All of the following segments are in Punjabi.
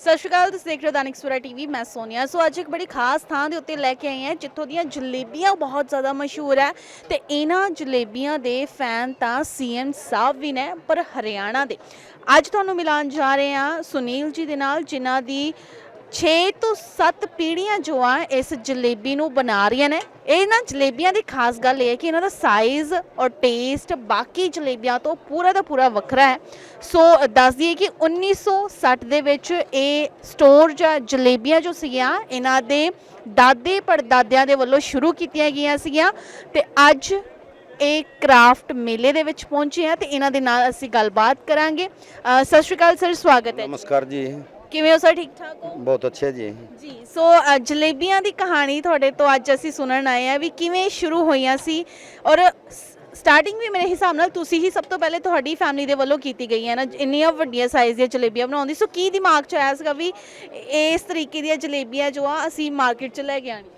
ਸਤਿ ਸ਼੍ਰੀ ਅਕਾਲ, ਤੁਸੀਂ ਦੇਖ ਰਹੇ ਹੋ ਦਾਨਿਕ ਸਵੇਰਾ ਟੀਵੀ, ਮੈਂ ਸੋਨੀਆ। ਸੋ ਅੱਜ ਇੱਕ ਬੜੀ ਖਾਸ ਥਾਂ ਦੇ ਉੱਤੇ ਲੈ ਕੇ ਆਏ ਹਾਂ, ਜਿੱਥੋਂ ਦੀਆਂ ਜਲੇਬੀਆਂ ਬਹੁਤ ਜ਼ਿਆਦਾ ਮਸ਼ਹੂਰ ਹੈ। ਤੇ ਇਹਨਾਂ ਜਲੇਬੀਆਂ ਦੇ ਫੈਨ ਤਾਂ ਸੀਐਮ ਸਾਹਿਬ ਵੀ ਨੇ, ਪਰ ਹਰਿਆਣਾ ਦੇ। ਅੱਜ ਤੁਹਾਨੂੰ ਮਿਲਾਨ ਜਾ ਰਹੇ ਹਾਂ ਸੁਨੀਲ ਜੀ ਦੇ ਨਾਲ, ਜਿਨ੍ਹਾਂ ਦੀ ਛੇ ਤੋਂ ਸੱਤ ਪੀੜ੍ਹੀਆਂ ਜੋ ਆ ਇਸ ਜਲੇਬੀ ਨੂੰ ਬਣਾ ਰਹੀਆਂ ਨੇ। ਇਹਨਾਂ ਜਲੇਬੀਆਂ ਦੀ ਖਾਸ ਗੱਲ ਇਹ ਹੈ ਕਿ ਇਹਨਾਂ ਦਾ ਸਾਈਜ਼ ਔਰ ਟੇਸਟ ਬਾਕੀ ਜਲੇਬੀਆਂ ਤੋਂ ਪੂਰਾ ਦਾ ਪੂਰਾ ਵੱਖਰਾ ਹੈ। ਸੋ ਦੱਸ ਦਈਏ ਕਿ 1960 ਦੇ ਵਿੱਚ ਇਹ ਸਟੋਰ ਜਾਂ ਜਲੇਬੀਆਂ ਜੋ ਸੀਗੀਆਂ, ਇਹਨਾਂ ਦੇ ਦਾਦੇ ਪੜਦਾਦਿਆਂ ਦੇ ਵੱਲੋਂ ਸ਼ੁਰੂ ਕੀਤੀਆਂ ਗਈਆਂ ਸੀਗੀਆਂ ਤੇ ਅੱਜ ਇਹ ਕਰਾਫਟ ਮੇਲੇ ਦੇ ਵਿੱਚ ਪਹੁੰਚੇ ਆ ਤੇ ਇਹਨਾਂ ਦੇ ਨਾਲ ਅਸੀਂ ਗੱਲਬਾਤ ਕਰਾਂਗੇ। ਸਤਿ ਸ਼੍ਰੀ ਅਕਾਲ ਸਰ, ਸਵਾਗਤ ਹੈ ਨਮਸਕਾਰ ਜੀ। ਕਿਵੇਂ ਹੋ ਸਰ ਠੀਕ ਠਾਕ ਹੋ बहुत अच्छे जी ਜੀ ਸੋ ਅ, ਜਲੇਬੀਆਂ ਦੀ ਕਹਾਣੀ ਤੁਹਾਡੇ ਤੋਂ ਅੱਜ ਅਸੀਂ ਸੁਣਨ ਆਏ ਆ ਵੀ ਕਿਵੇਂ ਸ਼ੁਰੂ ਹੋਈਆਂ ਸੀ ਔਰ ਸਟਾਰਟਿੰਗ ਵੀ ਮੇਰੇ ਹਿਸਾਬ ਨਾਲ ਤੁਸੀਂ ਹੀ ਸਭ ਤੋਂ ਪਹਿਲੇ ਤੁਹਾਡੀ ਫੈਮਿਲੀ ਦੇ ਵੱਲੋਂ ਕੀਤੀ ਗਈ ਹੈ ਨਾ ਇੰਨੀਆਂ ਵੱਡੀਆਂ ਸਾਈਜ਼ ਦੀਆਂ ਜਲੇਬੀਆਂ ਬਣਾਉਂਦੀ ਸੋ ਕੀ ਦਿਮਾਗ 'ਚ ਆਇਆ ਸੀਗਾ ਵੀ ਇਸ ਤਰੀਕੇ ਦੀਆਂ ਜਲੇਬੀਆਂ ਜੋ ਆ ਅਸੀਂ ਮਾਰਕੀਟ 'ਚ ਲੈ ਕੇ ਆਣੀ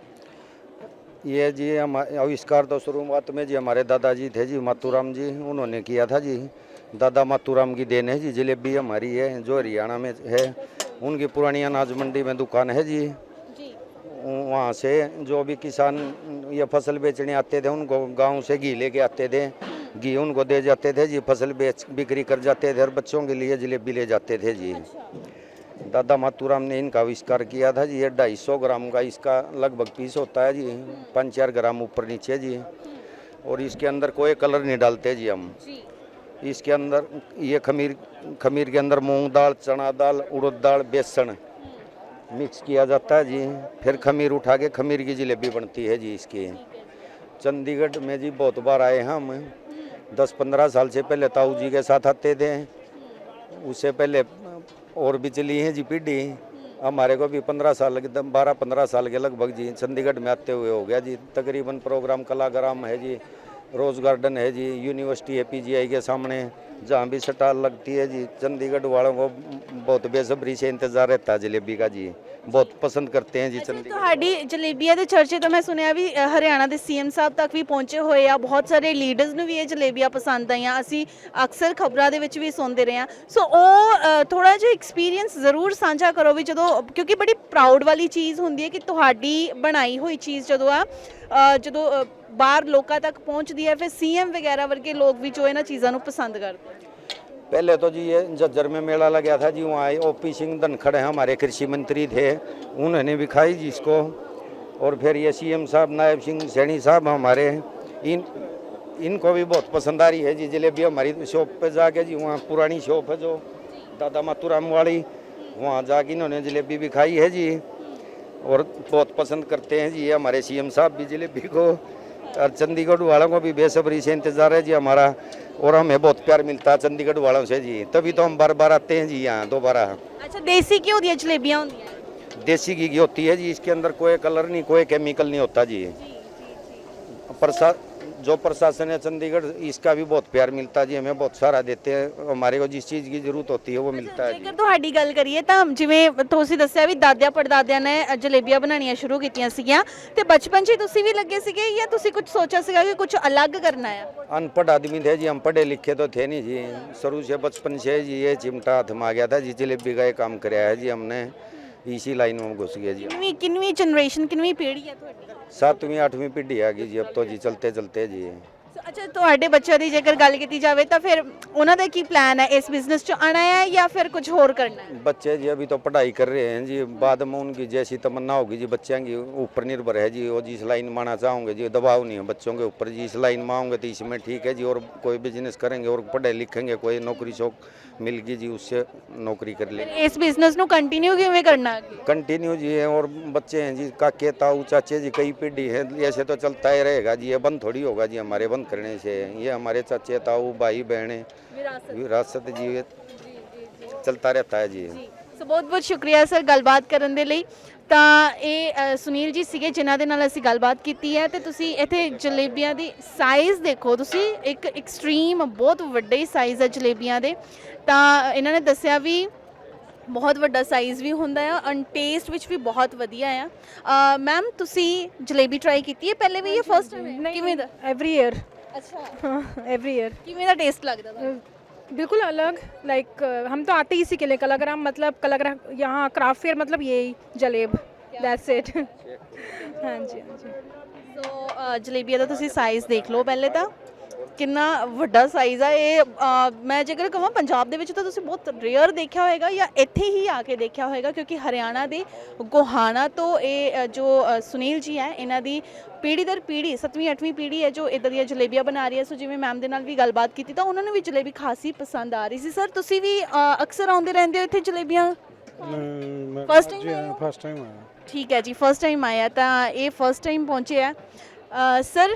ये जी हम आविष्कार तो शुरुआत में जी हमारे दादाजी थे जी मातूराम जी उन्होंने किया था जी दादा मातूराम की देन है जी जलेबी हमारी है जो हरियाणा में है उनकी पुरानी अनाज मंडी में दुकान है जी। वहाँ से जो भी किसान ये फ़सल बेचने आते थे उनको गाँव से घी लेके आते थे। घी उनको दे जाते थे जी फ़सल बेच बिक्री कर जाते थे और बच्चों के लिए जलेबी ले जाते थे जी। दादा मातूराम ने इनका आविष्कार किया था जी ये ढाई सौ ग्राम का इसका लगभग पीस होता है जी पाँच चार ग्राम ऊपर नीचे जी। और इसके अंदर कोई कलर नहीं डालते जी हम। ਜੀ इसके अंदर, ये खमीर खमीर के अंदर मूंग दाल, चना दाल, उड़द दाल, बेसन मिक्स किया जाता है जी। फिर खमीर उठा के खमीर की जलेबी बनती है जी इसकी। चंडीगढ़ में जी बहुत बार आए हैं हम। दस पंद्रह साल से पहले ताऊ जी के साथ आते थे। उससे पहले और भी चली है जी पीढ़ी। हमारे को भी पंद्रह साल, बारह पंद्रह साल के लगभग जी चंडीगढ़ में आते हुए हो गया जी। तकरीबन प्रोग्राम कलाग्राम है जी। रोज़ गार्डन है जी यूनिवर्सिटी है पीजीआई के सामने जहाँ भी स्टाल लगती है जी चंडीगढ़ वालों को बहुत बेसब्री से इंतज़ार रहता है जलेबी का जी बहुत पसंद करते हैं जी चंडीगढ़ ਤੁਹਾਡੀ ਜਲੇਬੀਆਂ ਦੇ ਚਰਚੇ ਤਾਂ ਮੈਂ ਸੁਣਿਆ ਵੀ ਅ, ਹਰਿਆਣਾ ਦੇ ਸੀਐਮ ਸਾਹਿਬ ਤੱਕ ਵੀ ਪਹੁੰਚੇ ਹੋਏ ਆ ਬਹੁਤ ਸਾਰੇ ਲੀਡਰਸ ਨੂੰ ਵੀ ਇਹ ਜਲੇਬੀਆਂ ਪਸੰਦ ਆਈਆਂ ਅਸੀਂ ਅਕਸਰ ਖਬਰਾਂ ਦੇ ਵਿੱਚ ਵੀ ਸੁਣਦੇ ਰਹੇ ਆ ਸੋ ਉਹ ਥੋੜਾ ਜਿਹਾ ਐਕਸਪੀਰੀਅੰਸ ਜ਼ਰੂਰ ਸਾਂਝਾ ਕਰੋ ਵੀ ਜਦੋਂ ਕਿਉਂਕਿ ਬੜੀ ਪ੍ਰਾਊਡ ਵਾਲੀ ਚੀਜ਼ ਹੁੰਦੀ ਹੈ ਕਿ ਤੁਹਾਡੀ ਬਣਾਈ ਹੋਈ ਚੀਜ਼ ਜਦੋਂ ਆ ਅ, ਜਦੋਂ ਅ, ਬਾਹਰ ਲੋਕਾਂ ਤੱਕ ਪਹੁੰਚਦੀ ਹੈ ਫਿਰ ਸੀਐਮ ਵਗੈਰਾ ਵਰਗੇ ਲੋਕ ਵੀ ਜੋ ਇਹਨਾਂ ਚੀਜ਼ਾਂ ਨੂੰ ਪਸੰਦ ਕਰਦੇ ਆ पहले तो जी ये झज्जर में मेला लगा था जी वहाँ ओपी सिंह धनखड़ हैं हमारे कृषि मंत्री थे उन्होंने भी खाई जी इसको और फिर ये सीएम साहब नायब सिंह सैनी साहब हमारे इन इनको भी बहुत पसंद आ रही है जी जलेबी हमारी शॉप पे जाके जी वहाँ पुरानी शॉप है जो दादा मातूराम वाली वहाँ जाके इन्होंने जलेबी भी खाई है जी और बहुत पसंद करते हैं जी ये हमारे सीएम साहब भी जलेबी को और चंडीगढ़ वालों को भी बेसब्री से इंतज़ार है जी हमारा और हमें बहुत प्यार मिलता है चंडीगढ़ वालों से जी। तभी तो हम बार बार आते हैं जी यहाँ दोबारा। अच्छा देसी की होती है जलेबियाँ देसी घी की होती है जी इसके अंदर कोई कलर नहीं कोई केमिकल नहीं होता जी, जी, जी, जी। प्रसाद प्रशासन है चंडीगढ़ इसका भी बहुत प्यार मिलता है जी हमें बहुत सारा देते हैं हमारे को जिस चीज़ की जरूरत होती है वो मिलता है जी ਜੇਕਰ ਤੁਹਾਡੀ ਗੱਲ ਕਰੀਏ ਤਾਂ ਜਿਵੇਂ ਤੁਸੀਂ ਦੱਸਿਆ ਵੀ ਦਾਦਿਆਂ ਪੜਦਾਦਿਆਂ ਨੇ ਜਲੇਬੀਆਂ ਬਣਾਉਣੀਆਂ ਸ਼ੁਰੂ ਕੀਤੀਆਂ ਸੀਗੀਆਂ ਤੇ ਬਚਪਨ 'ਚ ਹੀ ਤੁਸੀਂ ਵੀ ਲੱਗੇ ਸੀਗੇ ਜਾਂ ਤੁਸੀਂ ਕੁਝ ਸੋਚਿਆ ਸੀਗਾ ਕਿ ਕੁਝ ਅਲੱਗ ਕਰਨਾ ਆ अनपढ़ आदमी थे जी हम पढ़े लिखे तो थे नहीं जी शुरू से बचपन से जी ये चिमटा हाथ में आ गया था जी जलेबी का ये काम कराया है जी हमने इसी लाइन में घुस गए जी ਕਿੰਨਵੀਂ ਕਿੰਨਵੀਂ ਜਨਰੇਸ਼ਨ ਕਿੰਨਵੀਂ ਪੀੜ੍ਹੀ ਹੈ ਤੁਹਾਡੀ सातवीं आठवीं पीढ़ी आ गई जी अब तो जी चलते चलते जी ਸੋ ਅੱਛਾ ਤੁਹਾਡੇ ਬੱਚਿਆਂ ਦੀ ਜੇਕਰ ਗੱਲ ਕੀਤੀ ਜਾਵੇ ਤਾਂ ਫਿਰ ਉਹਨਾਂ ਦਾ ਕੀ ਪਲਾਨ ਹੈ ਇਸ ਬਿਜ਼ਨਸ 'ਚ ਆਣਾ ਹੈ ਜਾਂ ਫਿਰ ਕੁਝ ਹੋਰ ਕਰਨਾ ਹੈ बच्चे जी अभी तो पढ़ाई कर रहे हैं जी बाद में उनकी जैसी तमन्ना होगी जी बच्चों की ऊपर निर्भर है जी वो जिस लाइन में आना चाहोगे जी दबाव नहीं है बच्चों के ऊपर जी इस लाइन में आओगे तो इसमें ठीक है जी और कोई बिजनेस करेंगे और पढ़े लिखेंगे कोई नौकरी शौक मिल गई जी उससे नौकरी कर लेंगे ਇਸ ਬਿਜ਼ਨਸ ਨੂੰ ਕੰਟੀਨਿਊ ਕਿਵੇਂ ਕਰਨਾ ਅੱਗੇ कंटिन्यू जी है और बच्चे हैं जी काके ताऊ चाचे जी कई पीढ़ी है ऐसे तो चलता ही रहेगा जी ये बंद थोड़ी होगा जी हमारे बंद करने से ये हमारे चाचे ताऊ भाई बहने ਵਿਰਾਸਤ विरासत जी ये चलता रहता है जी ਸੋ ਬਹੁਤ ਬਹੁਤ ਸ਼ੁਕਰੀਆ ਸਰ ਗੱਲਬਾਤ ਕਰਨ ਦੇ ਲਈ ਤਾਂ ਇਹ ਅ, ਸੁਨੀਲ ਜੀ ਸੀਗੇ ਜਿਨ੍ਹਾਂ ਦੇ ਨਾਲ ਅਸੀਂ ਗੱਲਬਾਤ ਕੀਤੀ ਹੈ ਤੇ ਤੁਸੀਂ ਇੱਥੇ ਜਲੇਬੀਆਂ ਦੀ ਸਾਈਜ਼ ਦੇਖੋ ਤੁਸੀਂ ਇੱਕ ਐਕਸਟ੍ਰੀਮ ਬਹੁਤ ਵੱਡੇ ਸਾਈਜ਼ ਹੈ ਜਲੇਬੀਆਂ ਦੇ ਤਾਂ ਇਹਨਾਂ ਨੇ ਦੱਸਿਆ ਵੀ ਬਹੁਤ ਵੱਡਾ ਸਾਈਜ਼ ਵੀ ਹੁੰਦਾ ਆ ਐਂਡ ਟੇਸਟ ਵਿੱਚ ਵੀ ਬਹੁਤ ਵਧੀਆ ਆ ਮੈਮ ਤੁਸੀਂ ਜਲੇਬੀ ਟਰਾਈ ਕੀਤੀ ਹੈ ਪਹਿਲੇ ਵੀ ਇਹ ਫਰਸਟ ਟਾਈਮ ਹੈ ਕਿਵੇਂ ਦਾ ਐਵਰੀ ਈਅਰ ਅੱਛਾ ਹਾਂ ਐਵਰੀ ਈਅਰ ਕਿਵੇਂ ਦਾ ਟੇਸਟ ਲੱਗਦਾ ਤੁਹਾਨੂੰ बिल्कुल अलग लाइक हम तो आते ही इसी के लिए कलाग्राम मतलब कलाग्राम यहाँ क्राफ्ट फेयर मतलब यही जलेब दैट्स इट हाँ जी हाँ जी ਸੋ ਅ, ਜਲੇਬੀਆਂ ਦਾ ਤੁਸੀਂ ਸਾਈਜ਼ ਦੇਖ ਲਓ ਪਹਿਲੇ ਤਾਂ ਕਿੰਨਾ ਵੱਡਾ ਸਾਈਜ਼ ਆ ਇਹ ਅ, ਮੈਂ ਜੇਕਰ ਕਹਾਂ ਪੰਜਾਬ ਦੇ ਵਿੱਚ ਤਾਂ ਤੁਸੀਂ ਬਹੁਤ ਰੇਅਰ ਦੇਖਿਆ ਹੋਵੇਗਾ ਜਾਂ ਇੱਥੇ ਹੀ ਆ ਕੇ ਦੇਖਿਆ ਹੋਵੇਗਾ ਕਿਉਂਕਿ ਹਰਿਆਣਾ ਦੇ ਗੋਹਾਣਾ ਤੋਂ ਇਹ ਅ, ਜੋ ਅ, ਸੁਨੀਲ ਜੀ ਹੈ ਇਹਨਾਂ ਦੀ ਪੀੜ੍ਹੀ ਦਰ ਪੀੜ੍ਹੀ 7ਵੀਂ 8ਵੀਂ ਪੀੜ੍ਹੀ ਹੈ ਜੋ ਇਦਾਂ ਦੀਆਂ ਜਲੇਬੀਆਂ ਬਣਾ ਰਹੀ ਹੈ। ਸੋ ਜਿਵੇਂ ਮੈਮ ਦੇ ਨਾਲ ਵੀ ਗੱਲਬਾਤ ਕੀਤੀ ਤਾਂ ਉਹਨਾਂ ਨੂੰ ਵੀ ਜਲੇਬੀ ਖਾਸੀ ਪਸੰਦ ਆ ਰਹੀ ਸੀ। ਸਰ ਤੁਸੀਂ ਵੀ ਅ, ਅਕਸਰ ਆਉਂਦੇ ਰਹਿੰਦੇ ਹੋ ਇੱਥੇ ਜਲੇਬੀਆਂ? First time ਆਏ ਹੋ? ਫਸਟ ਟਾਈਮ ਆਇਆ। ਠੀਕ ਹੈ ਜੀ ਫਸਟ ਟਾਈਮ ਆਇਆ ਤਾਂ ਇਹ ਫਸਟ ਟਾਈਮ ਪਹੁੰਚੇ ਆ। ਅ, ਸਰ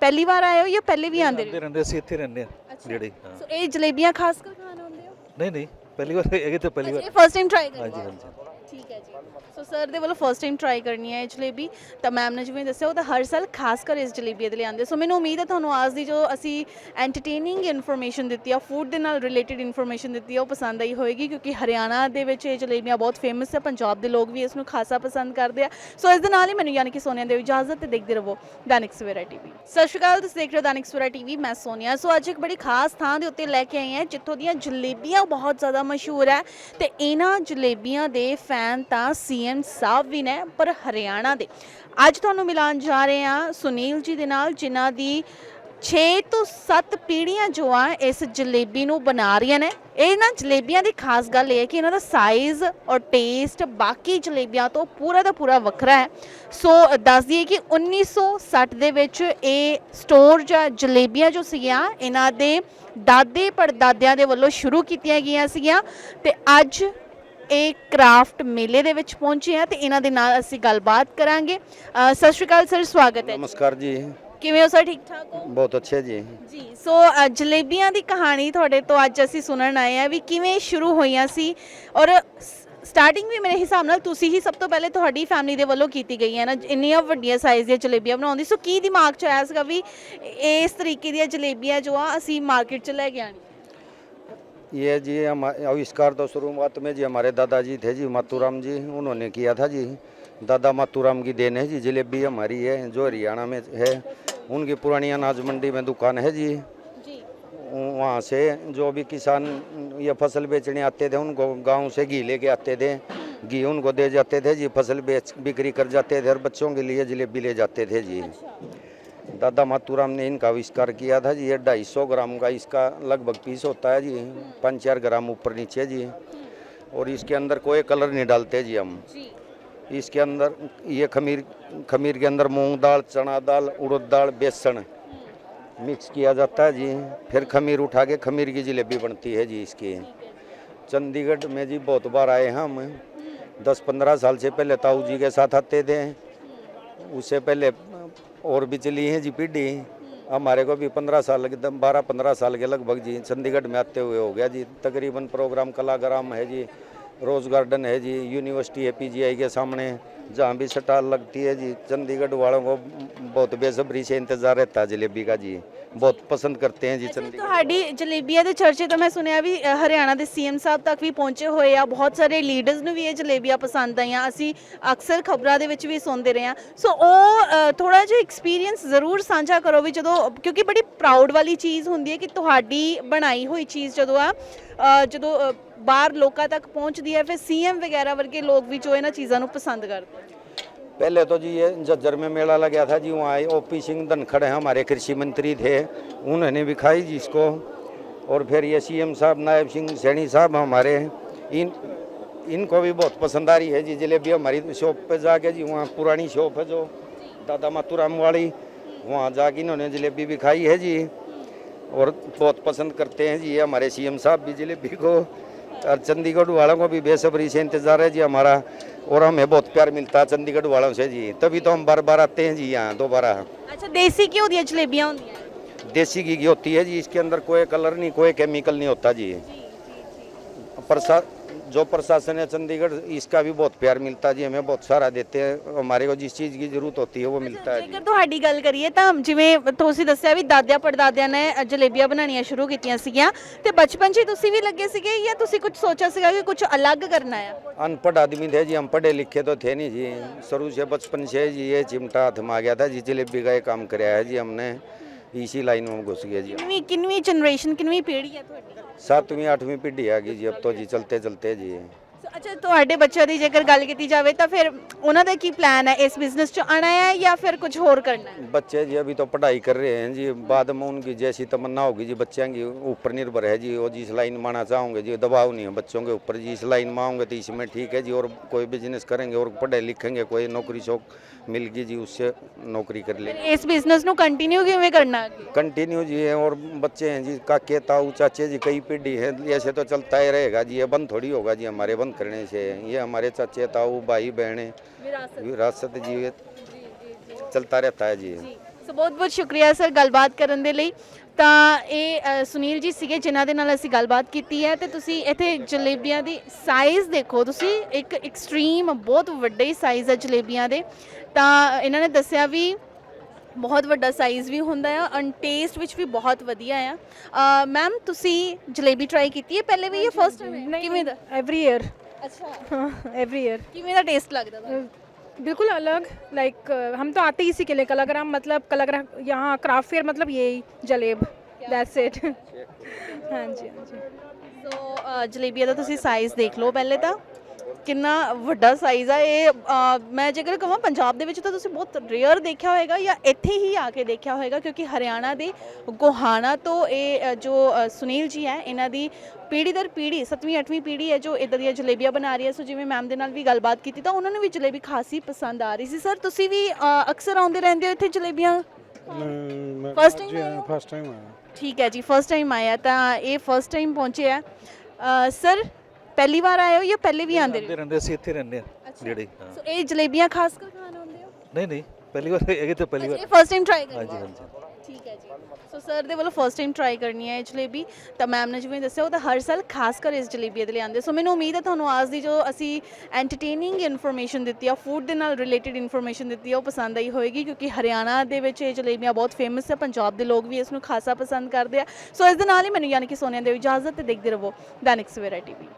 ਪਹਿਲੀ ਵਾਰ ਆਏ ਹੋ ਜਾਂ ਪਹਿਲੇ ਵੀ ਆਉਂਦੇ ਰਹੇ ਰਹਿੰਦੇ ਰਹਿੰਦੇ ਅਸੀਂ ਇੱਥੇ ਰਹਿੰਦੇ ਆ। ਜਿਹੜੇ ਹਾਂ। ਸੋ ਇਹ ਜਲੇਬੀਆਂ ਖਾਸ ਕਰ ਖਾਣ ਆਉਂਦੇ ਹੋ ਨਹੀਂ ਨਹੀਂ ਪਹਿਲੀ ਵਾਰ ਹੈਗੇ ਤੇ ਪਹਿਲੀ ਵਾਰ ਫਸਟ ਟਾਈਮ ਟਰਾਈ ਹਾਂਜੀ ਕਰਨੀ ਹਾਂਜੀ ਠੀਕ ਹੈ ਜੀ। ਸੋ ਸਰ ਦੇ ਵੱਲੋਂ ਫਸਟ ਟਾਈਮ ਟਰਾਈ ਕਰਨੀ ਹੈ ਇਹ ਜਲੇਬੀ। ਤਾਂ ਮੈਮ ਨੇ ਜਿਵੇਂ ਦੱਸਿਆ, ਉਹ ਤਾਂ ਹਰ ਸਾਲ ਖਾਸ ਕਰ ਇਸ ਜਲੇਬੀ ਦੇ ਲਈ ਆਉਂਦੇ। ਸੋ ਮੈਨੂੰ ਉਮੀਦ ਹੈ ਤੁਹਾਨੂੰ ਅੱਜ ਦੀ ਜੋ ਅਸੀਂ ਐਂਟਰਟੇਨਿੰਗ ਇਨਫੋਰਮੇਸ਼ਨ ਦਿੱਤੀ ਆ ਫੂਡ ਦੇ ਨਾਲ ਰਿਲੇਟਡ ਇਨਫੋਰਮੇਸ਼ਨ ਦਿੱਤੀ ਆ, ਉਹ ਪਸੰਦ ਆਈ ਹੋਏਗੀ। ਕਿਉਂਕਿ ਹਰਿਆਣਾ ਦੇ ਵਿੱਚ ਇਹ ਜਲੇਬੀਆਂ ਬਹੁਤ ਫੇਮਸ ਹੈ। ਪੰਜਾਬ ਦੇ ਲੋਕ ਵੀ ਇਸ ਨੂੰ ਖਾਸਾ ਪਸੰਦ ਕਰਦੇ ਆ। ਸੋ ਇਸ ਦੇ ਨਾਲ ਹੀ ਮੈਨੂੰ ਯਾਨੀ ਕਿ ਸੋਨੀਆ ਦੇ ਇਜਾਜ਼ਤ ਤੇ ਦੇਖਦੇ ਰਹੋ ਦਾਨਿਕ ਸਵੇਰਾ ਟੀਵੀ ਸਤਿ ਸ਼੍ਰੀ ਅਕਾਲ, ਤੁਸੀਂ ਦੇਖ ਰਹੇ ਹੋ ਦਾਨਿਕ ਸਵੇਰਾ ਟੀਵੀ ਮੈਂ ਸੋਨੀਆ। ਸੋ ਅੱਜ ਇੱਕ ਬੜੀ ਖਾਸ ਥਾਂ ਦੇ ਉੱਤੇ ਲੈ ਕੇ ਆਈ ਹਾਂ, ਜਿੱਥੋਂ ਦੀਆਂ ਜਲੇਬੀਆਂ ਬਹੁਤ ਜ਼ਿਆਦਾ ਮਸ਼ਹੂਰ ਹੈ। ਤੇ ਇਹਨਾਂ ਜਲੇਬੀਆਂ ਦੇ ਫੈਨ ਤਾਂ ਸੀਐਮ ਸਾਹਿਬ ਵੀ ਨੇ, ਪਰ ਹਰਿਆਣਾ ਦੇ। ਅੱਜ ਤੁਹਾਨੂੰ ਮਿਲਾਨ ਜਾ ਰਹੇ ਹਾਂ ਸੁਨੀਲ ਜੀ ਦੇ ਨਾਲ, ਜਿਨ੍ਹਾਂ ਦੀ 6 ਤੋਂ 7 ਪੀੜ੍ਹੀਆਂ ਜੋ ਆ ਇਸ ਜਲੇਬੀ ਨੂੰ ਬਣਾ ਰਹੀਆਂ ਨੇ। ਇਹਨਾਂ ਜਲੇਬੀਆਂ ਦੀ ਖਾਸ ਗੱਲ ਇਹ ਹੈ ਕਿ ਇਹਨਾਂ ਦਾ ਸਾਈਜ਼ ਔਰ ਟੇਸਟ ਬਾਕੀ ਜਲੇਬੀਆਂ ਤੋਂ ਪੂਰਾ ਦਾ ਪੂਰਾ ਵੱਖਰਾ ਹੈ। ਸੋ ਦੱਸ ਦਈਏ ਕਿ 1960 ਦੇ ਵਿੱਚ ਇਹ ਸਟੋਰ ਜਾਂ ਜਲੇਬੀਆਂ ਜੋ ਸੀਗੀਆਂ, ਇਹਨਾਂ ਦੇ ਦਾਦੇ ਪੜਦਾਦਿਆਂ ਦੇ ਵੱਲੋਂ ਸ਼ੁਰੂ ਕੀਤੀਆਂ ਗਈਆਂ ਸੀਗੀਆਂ। ਤੇ ਅੱਜ ਇਹ ਕ੍ਰਾਫਟ ਮੇਲੇ ਦੇ ਵਿੱਚ ਪਹੁੰਚੇ ਆ ਤੇ ਇਹਨਾਂ ਦੇ ਨਾਲ ਅਸੀਂ ਗੱਲਬਾਤ ਕਰਾਂਗੇ। ਸਤਿ ਸ਼੍ਰੀ ਅਕਾਲ ਸਰ ਸਵਾਗਤ ਹੈ ਨਮਸਕਾਰ ਜੀ। ਕਿਵੇਂ ਹੋ ਸਰ ਠੀਕ ਠਾਕ ਹੋ? ਬਹੁਤ ਅੱਛੇ ਜੀ। ਜੀ ਸੋ ਜਲੇਬੀਆਂ ਦੀ ਕਹਾਣੀ ਤੁਹਾਡੇ ਤੋਂ ਅੱਜ ਅਸੀਂ ਸੁਣਨ ਆਏ ਆ ਵੀ ਕਿਵੇਂ ਸ਼ੁਰੂ ਹੋਈਆਂ ਸੀ। ਔਰ ਸਟਾਰਟਿੰਗ ਵੀ ਮੇਰੇ ਹਿਸਾਬ ਨਾਲ ਤੁਸੀਂ ਹੀ ਸਭ ਤੋਂ ਪਹਿਲੇ ਤੁਹਾਡੀ ਫੈਮਿਲੀ ਦੇ ਵੱਲੋਂ ਕੀਤੀ ਗਈ ਹੈ ਨਾ ਇੰਨੀਆਂ ਵੱਡੀਆਂ ਸਾਈਜ਼ ਦੀਆਂ ਜਲੇਬੀਆਂ ਬਣਾਉਣ ਦੀ ਸੋ ਕੀ ਦਿਮਾਗ 'ਚ ਆਇਆ ਸੀਗਾ ਵੀ ਇਸ ਤਰੀਕੇ ਦੀਆਂ ਜਲੇਬੀਆਂ ਜੋ ਆ ਅਸੀਂ ਮਾਰਕੀਟ 'ਚ ਲੈ ਕੇ ਆਣੀ ये जी हम आविष्कार तो शुरुआत में जी हमारे दादाजी थे जी मातूराम जी उन्होंने किया था जी। दादा मातूराम की देन है जी जलेबी हमारी है जो हरियाणा में है उनकी पुरानी अनाज मंडी में दुकान है जी। वहाँ से जो भी किसान ये फ़सल बेचने आते थे उनको गाँव से घी लेके आते थे। घी उनको दे जाते थे जी फ़सल बेच बिक्री कर जाते थे और बच्चों के लिए जलेबी ले जाते थे जी। दादा मातूराम ने इनका आविष्कार किया था जी ये ढाई सौ ग्राम का इसका लगभग पीस होता है जी पाँच चार ग्राम ऊपर नीचे जी और इसके अंदर कोई कलर नहीं डालते जी हम। इसके अंदर ये खमीर खमीर के अंदर मूंग दाल चना दाल उड़द दाल बेसन मिक्स किया जाता है जी फिर खमीर उठा के खमीर की जलेबी बनती है जी इसकी। चंडीगढ़ में जी बहुत बार आए हैं हम दस पंद्रह साल से पहले ताऊ जी के साथ आते थे उससे पहले और भी चली है जी, पीढ़ी हमारे को भी पंद्रह साल के बारह, पंद्रह साल के लगभग जी। चंडीगढ़ में आते हुए हो गया जी। तकरीबन प्रोग्राम, कलाग्राम है जी। रोज़ गार्डन है जी। यूनिवर्सिटी है, पीजीआई के सामने। जहाँ भी सटाल लगती है जी, चंडीगढ़ वालों को बहुत बेसब्री से इंतज़ार रहता है जलेबी का जी। बहुत पसंद करते हैं जी ਅੱਛਾ, चंडीगढ़ ਤੁਹਾਡੀ ਜਲੇਬੀਆਂ ਦੇ ਚਰਚੇ ਤਾਂ ਮੈਂ ਸੁਣਿਆ ਵੀ ਅ, ਹਰਿਆਣਾ ਦੇ ਸੀਐਮ ਸਾਹਿਬ ਤੱਕ ਵੀ ਪਹੁੰਚੇ ਹੋਏ ਆ ਬਹੁਤ ਸਾਰੇ ਲੀਡਰਸ ਨੂੰ ਵੀ ਇਹ ਜਲੇਬੀਆਂ ਪਸੰਦ ਆਈਆਂ ਅਸੀਂ ਅਕਸਰ ਖਬਰਾਂ ਦੇ ਵਿੱਚ ਵੀ ਸੁਣਦੇ ਰਹੇ ਆ ਸੋ ਉਹ ਥੋੜਾ ਜਿਹਾ ਐਕਸਪੀਰੀਅੰਸ ਜ਼ਰੂਰ ਸਾਂਝਾ ਕਰੋ ਵੀ ਜਦੋਂ ਕਿਉਂਕਿ ਬੜੀ ਪ੍ਰਾਊਡ ਵਾਲੀ ਚੀਜ਼ ਹੁੰਦੀ ਹੈ ਕਿ ਤੁਹਾਡੀ ਬਣਾਈ ਹੋਈ ਚੀਜ਼ ਜਦੋਂ ਆ ਅ, ਜਦੋਂ ਅ, ਬਾਹਰ ਲੋਕਾਂ ਤੱਕ ਪਹੁੰਚਦੀ ਹੈ ਫਿਰ ਸੀਐਮ ਵਗੈਰਾ ਵਰਗੇ ਲੋਕ ਵੀ ਜੋ ਇਹਨਾਂ ਚੀਜ਼ਾਂ ਨੂੰ ਪਸੰਦ ਕਰਦੇ ਆ पहले तो जी ये झज्जर में मेला लगा था जी, वहाँ ओ पी सिंह धनखड़ है हमारे कृषि मंत्री थे, उन्होंने भी खाई जी इसको। और फिर ये सीएम साहब, नायब सिंह सैनी साहब हमारे, इन, इनको भी बहुत पसंद आ रही है जी, जलेबी हमारी शॉप पे जाके जी, वहाँ पुरानी शॉप है जो, दादा मातूराम वाली, वहाँ जाके इन्होंने जलेबी भी खाई है जी। और बहुत पसंद करते हैं जी हमारे सीएम साहब भी जलेबी को। और चंडीगढ़ वालों को भी बेसब्री से इंतज़ार है जी हमारा। और हमें बहुत प्यार मिलता है चंडीगढ़ वालों से जी। तभी तो हम बार बार आते हैं जी यहाँ दोबारा। अच्छा देसी क्यों होती है जलेबियाँ होती देसी घी की होती है जी इसके अंदर कोई कलर नहीं कोई केमिकल नहीं होता जी, जी, जी, जी। प्रसाद प्रशासन है चंडीगढ़ इसका भी बहुत प्यार मिलता है जी हमें बहुत सारा देते हैं हमारे को जिस चीज़ की ज़रूरत होती है वो मिलता है जी ਜੇਕਰ ਤੁਹਾਡੀ ਗੱਲ ਕਰੀਏ ਤਾਂ ਜਿਵੇਂ ਤੁਸੀਂ ਦੱਸਿਆ ਵੀ ਦਾਦਿਆਂ ਪੜਦਾਦਿਆਂ ਨੇ ਅ, ਜਲੇਬੀਆਂ ਬਣਾਉਣੀਆਂ ਸ਼ੁਰੂ ਕੀਤੀਆਂ ਸੀਗੀਆਂ ਤੇ ਬਚਪਨ 'ਚ ਹੀ ਤੁਸੀਂ ਵੀ ਲੱਗੇ ਸੀਗੇ ਜਾਂ ਤੁਸੀਂ ਕੁਝ ਸੋਚਿਆ ਸੀਗਾ कि कुछ अलग करना है अनपढ़ आदमी थे जी हम पढ़े लिखे तो थे नहीं जी शुरू से बचपन से जी ये चिमटा हाथ में आ गया था जी जलेबी का ये काम कराया है जी हमने इसी लाइन में घुस गए जी ਕਿੰਨਵੀਂ ਕਿੰਨਵੀਂ ਜਨਰੇਸ਼ਨ ਕਿੰਨਵੀਂ ਪੀੜ੍ਹੀ ਹੈ ਤੁਹਾਡੀ सातवीं आठवीं पीढ़ी आ गई जी अब तो जी चलते चलते जी ਸੋ ਅੱਛਾ ਤੁਹਾਡੇ ਬੱਚਿਆਂ ਦੀ ਜੇਕਰ ਗੱਲ ਕੀਤੀ ਜਾਵੇ ਤਾਂ ਫਿਰ ਉਹਨਾਂ ਦਾ ਕੀ ਪਲਾਨ ਹੈ ਇਸ ਬਿਜ਼ਨਸ 'ਚ ਆਣਾ ਹੈ ਜਾਂ ਫਿਰ ਕੁਝ ਹੋਰ ਕਰਨਾ ਹੈ बच्चे जी अभी तो पढ़ाई कर रहे हैं जी बाद में उनकी जैसी तमन्ना होगी जी बच्चों की ऊपर निर्भर है जी वो जिस लाइन में आना चाहोगे जी दबाव नहीं है बच्चों के ऊपर जी इस लाइन में आओगे तो इसमें ठीक है जी और कोई बिजनेस करेंगे और पढ़े लिखेंगे कोई नौकरी शौक मिल गई जी उससे नौकरी कर ले ਫਿਰ ਇਸ ਬਿਜ਼ਨਸ ਨੂੰ ਕੰਟੀਨਿਊ ਕਿਵੇਂ ਕਰਨਾ ਅੱਗੇ कंटिन्यू जी है और बच्चे हैं जी काके ताऊ चाचे जी कई पीढ़ी है ऐसे तो चलता ही रहेगा जी ये बंद थोड़ी होगा जी हमारे बंद करने से ये हमारे चाचे ताऊ भाई बहने विरासत जी ये चलता रहता है जी ਜੀ ਸੋ ਬਹੁਤ ਬਹੁਤ ਸ਼ੁਕਰੀਆ ਸਰ ਗੱਲਬਾਤ ਕਰਨ ਦੇ ਲਈ ਤਾਂ ਇਹ ਅ, ਸੁਨੀਲ ਜੀ ਸੀਗੇ ਜਿਨ੍ਹਾਂ ਦੇ ਨਾਲ ਅਸੀਂ ਗੱਲਬਾਤ ਕੀਤੀ ਹੈ ਤੇ ਤੁਸੀਂ ਇੱਥੇ ਜਲੇਬੀਆਂ ਦੀ ਸਾਈਜ਼ ਦੇਖੋ ਤੁਸੀਂ ਇੱਕ ਐਕਸਟ੍ਰੀਮ ਬਹੁਤ ਵੱਡੇ ਸਾਈਜ਼ ਹੈ ਜਲੇਬੀਆਂ ਦੇ ਤਾਂ ਇਹਨਾਂ ਨੇ ਦੱਸਿਆ ਵੀ ਬਹੁਤ ਵੱਡਾ ਸਾਈਜ਼ ਵੀ ਹੁੰਦਾ ਆ ਐਂਡ ਟੇਸਟ ਵਿੱਚ ਵੀ ਬਹੁਤ ਵਧੀਆ ਆ ਮੈਮ ਤੁਸੀਂ ਜਲੇਬੀ ਟਰਾਈ ਕੀਤੀ ਹੈ ਪਹਿਲੇ ਵੀ ਇਹ ਫਸਟ ਟਾਈਮ ਕਿਵੇਂ ਦਾ एवरी ईयर ਅੱਛਾ एवरी ईयर ਕਿਵੇਂ ਦਾ ਟੇਸਟ ਲੱਗਦਾ ਤੁਹਾਨੂੰ बिल्कुल अलग लाइक हम तो आते ही इसी के लिए कलाग्राम मतलब कलाग्राम यहाँ क्राफ्ट फेयर मतलब यही जलेब दैट्स इट हाँ जी हाँ जी ਸੋ ਅ, ਜਲੇਬੀਆਂ ਦਾ ਤੁਸੀਂ ਸਾਈਜ਼ ਦੇਖ ਲਓ ਪਹਿਲੇ ਤਾਂ ਕਿੰਨਾ ਵੱਡਾ ਸਾਈਜ਼ ਆ ਇਹ ਅ, ਮੈਂ ਜੇਕਰ ਕਹਾਂ ਪੰਜਾਬ ਦੇ ਵਿੱਚ ਤਾਂ ਤੁਸੀਂ ਬਹੁਤ ਰੇਅਰ ਦੇਖਿਆ ਹੋਵੇਗਾ ਜਾਂ ਇੱਥੇ ਹੀ ਆ ਕੇ ਦੇਖਿਆ ਹੋਵੇਗਾ ਕਿਉਂਕਿ ਹਰਿਆਣਾ ਦੇ ਗੋਹਾਣਾ ਤੋਂ ਇਹ ਅ, ਜੋ ਅ, ਸੁਨੀਲ ਜੀ ਹੈ ਇਹਨਾਂ ਦੀ ਪੀੜ੍ਹੀ ਦਰ ਪੀੜ੍ਹੀ 7ਵੀਂ 8ਵੀਂ ਪੀੜ੍ਹੀ ਹੈ ਜੋ ਇਦਾਂ ਦੀਆਂ ਜਲੇਬੀਆਂ ਬਣਾ ਰਹੀ ਹੈ। ਸੋ ਜਿਵੇਂ ਮੈਮ ਦੇ ਨਾਲ ਵੀ ਗੱਲਬਾਤ ਕੀਤੀ ਤਾਂ ਉਹਨਾਂ ਨੂੰ ਵੀ ਜਲੇਬੀ ਖਾਸੀ ਪਸੰਦ ਆ ਰਹੀ ਸੀ। ਸਰ ਤੁਸੀਂ ਵੀ ਅ, ਅਕਸਰ ਆਉਂਦੇ ਰਹਿੰਦੇ ਹੋ ਇੱਥੇ ਜਲੇਬੀਆਂ? First time ਆਏ ਹੋ? ਫਸਟ ਟਾਈਮ ਆਇਆ। ਠੀਕ ਹੈ ਜੀ ਫਸਟ ਟਾਈਮ ਆਇਆ ਤਾਂ ਇਹ ਫਸਟ ਟਾਈਮ ਪਹੁੰਚੇ ਆ। ਸਰ ਪਹਿਲੀ ਵਾਰ ਆਏ ਹੋ ਜਾਂ ਪਹਿਲੇ ਵੀ ਆਉਂਦੇ ਰਹੇ ਰਹਿੰਦੇ ਅਸੀਂ ਇੱਥੇ ਰਹਿੰਦੇ ਆ ਜਿਹੜੇ ਹਾਂ। ਸੋ ਇਹ ਜਲੇਬੀਆਂ ਖਾਸ ਕਰ ਖਾਣ ਆਉਂਦੇ ਹੋ? ਨਹੀਂ ਨਹੀਂ ਪਹਿਲੀ ਵਾਰ ਹੈਗੇ ਤਾਂ ਪਹਿਲੀ ਅੱਛਾ, ਵਾਰ। ਇਹ ਫਸਟ ਟਾਈਮ ਟਰਾਈ ਹਾਂਜੀ ਹਾਂਜੀ। ਠੀਕ ਹੈ ਜੀ। ਸੋ ਸਰ ਦੇ ਵੱਲੋਂ ਫਸਟ ਟਾਈਮ ਟਰਾਈ ਕਰਨੀ ਹੈ ਇਹ ਜਲੇਬੀ। ਤਾਂ ਮੈਮ ਨੇ ਜਿਵੇਂ ਦੱਸਿਆ ਉਹ ਤਾਂ ਹਰ ਸਾਲ ਖਾਸ ਕਰ ਇਸ ਜਲੇਬੀ ਦੇ ਲਈ ਆਉਂਦੇ ਸੋ ਮੈਨੂੰ ਉਮੀਦ ਹੈ ਤੁਹਾਨੂੰ ਅੱਜ ਦੀ ਜੋ ਅਸੀਂ ਐਂਟਰਟੇਨਿੰਗ ਇਨਫੋਰਮੇਸ਼ਨ ਦਿੱਤੀ ਆ ਫੂਡ ਦੇ ਨਾਲ ਰਿਲੇਟਡ ਇਨਫੋਰਮੇਸ਼ਨ ਦਿੱਤੀ ਆ ਉਹ ਪਸੰਦ ਆਈ ਹੋਏਗੀ ਕਿਉਂਕਿ ਹਰਿਆਣਾ ਦੇ ਵਿੱਚ ਇਹ ਜਲੇਬੀਆਂ ਬਹੁਤ ਫੇਮਸ ਹੈ ਪੰਜਾਬ ਦੇ ਲੋਕ ਵੀ ਇਸ ਨੂੰ ਖਾਸਾ ਪਸੰਦ ਕਰਦੇ ਆ। ਸੋ ਇਸ ਦੇ ਨਾਲ ਹੀ ਮੈਨੂੰ ਯਾਨੀ ਕਿ ਸੋਨੀਆ ਦੇ ਇਜਾਜ਼ਤ ਤੇ ਦੇਖਦੇ ਰਹੋ ਦੈਨਿਕ ਸਵੇਰਾ ਟੀਵੀ